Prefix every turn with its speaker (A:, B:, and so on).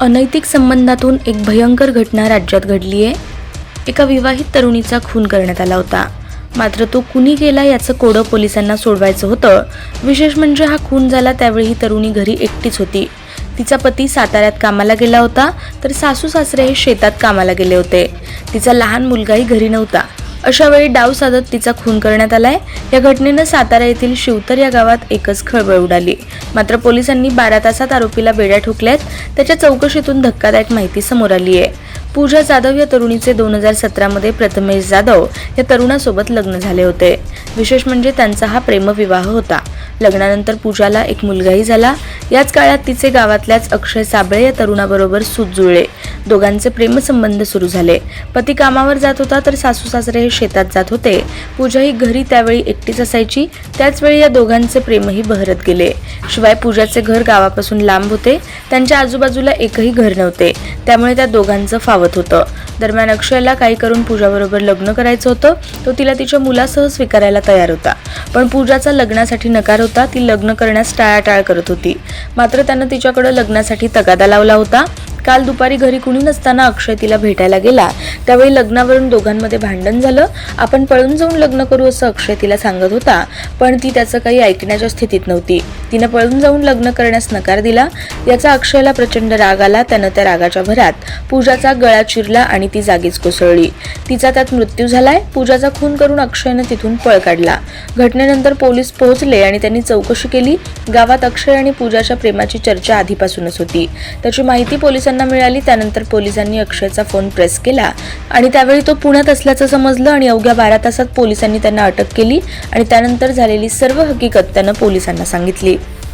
A: अनैतिक संबंधातून एक भयंकर घटना राज्यात घडली आहे. एका विवाहित तरुणीचा खून करण्यात आला होता. मात्र तो कुणी केला याचं कोडं पोलिसांना सोडवायचं होतं. विशेष म्हणजे हा खून झाला त्यावेळी ही तरुणी घरी एकटीच होती. तिचा पती साताऱ्यात कामाला गेला होता तर सासू सासरे हे शेतात कामाला गेले होते. तिचा लहान मुलगाही घरी नव्हता. अशा वेळी डाव साधत तिचा खून करण्यात आलाय. या घटनेनं सातारा येथील शिवतर या गावात एकच खळबळ उडाली. मात्र पोलिसांनी बारा तासात आरोपीला बेड्या ठोकल्यात. त्याच्या चौकशीतून धक्कादायक माहिती समोर आली आहे. पूजा जाधव या तरुणीचे दोन हजार सतरामध्ये प्रथमेश जाधव या तरुणासोबत लग्न झाले होते. विशेष म्हणजे त्यांचा हा प्रेमविवाह होता. लग्नानंतर पूजाला एक मुलगाही झाला. याच काळात तिचे गावातल्याच अक्षय साबळे या तरुणाबरोबर सूत जुळले दोघांचे प्रेमसंबंध सुरू झाले. पती कामावर जात होता तर सासू सासरे हे शेतात जात होते. पूजा ही घरी त्यावेळी एकटीच असायची. त्याचवेळी या दोघांचे प्रेमही बहरत गेले. शिवाय पूजाचे घर गावापासून लांब होते. त्यांच्या आजूबाजूला एकही घर नव्हते. त्यामुळे त्या दोघांचं फावत होतं. दरम्यान अक्षयला काही करून पूजाबरोबर लग्न करायचं होतं. तो तिला तिच्या मुलासह स्वीकारायला तयार होता. पण पूजाचा लग्नासाठी नकार होता ती लग्न करण्यास टाळाटाळ करत होती. मात्र त्यानं तिच्याकडे लग्नासाठी तगादा लावला होता. काल दुपारी घरी कुणी नसताना अक्षय तिला भेटायला गेला. त्यावेळी लग्नावरून दोघांमध्ये भांडण झालं. आपण पळून जाऊन लग्न करू असं अक्षय तिला सांगत होता पण ती त्याचं काही ऐकण्याच्या स्थितीत नव्हती. तिनं पळून जाऊन लग्न करण्यास नकार दिला. याचा अक्षयला प्रचंड राग आला. त्यानं त्या रागाच्या भरात पूजाचा गळा चिरला आणि ती जागीच कोसळली. तिचा त्यात मृत्यू झालाय. पूजाचा खून करून अक्षयनं तिथून पळ काढला. घटनेनंतर पोलीस पोहोचले आणि त्यांनी चौकशी केली. गावात अक्षय आणि पूजाच्या प्रेमाची चर्चा आधीपासूनच होती. त्याची माहिती पोलिसांना मिळाली. त्यानंतर पोलिसांनी अक्षयचा फोन प्रेस केला आणि त्यावेळी तो पुण्यात असल्याचं समजलं आणि अवघ्या बारा तासात पोलिसांनी त्यांना अटक केली आणि त्यानंतर झालेली सर्व हकीकत त्यानं पोलिसांना सांगितली.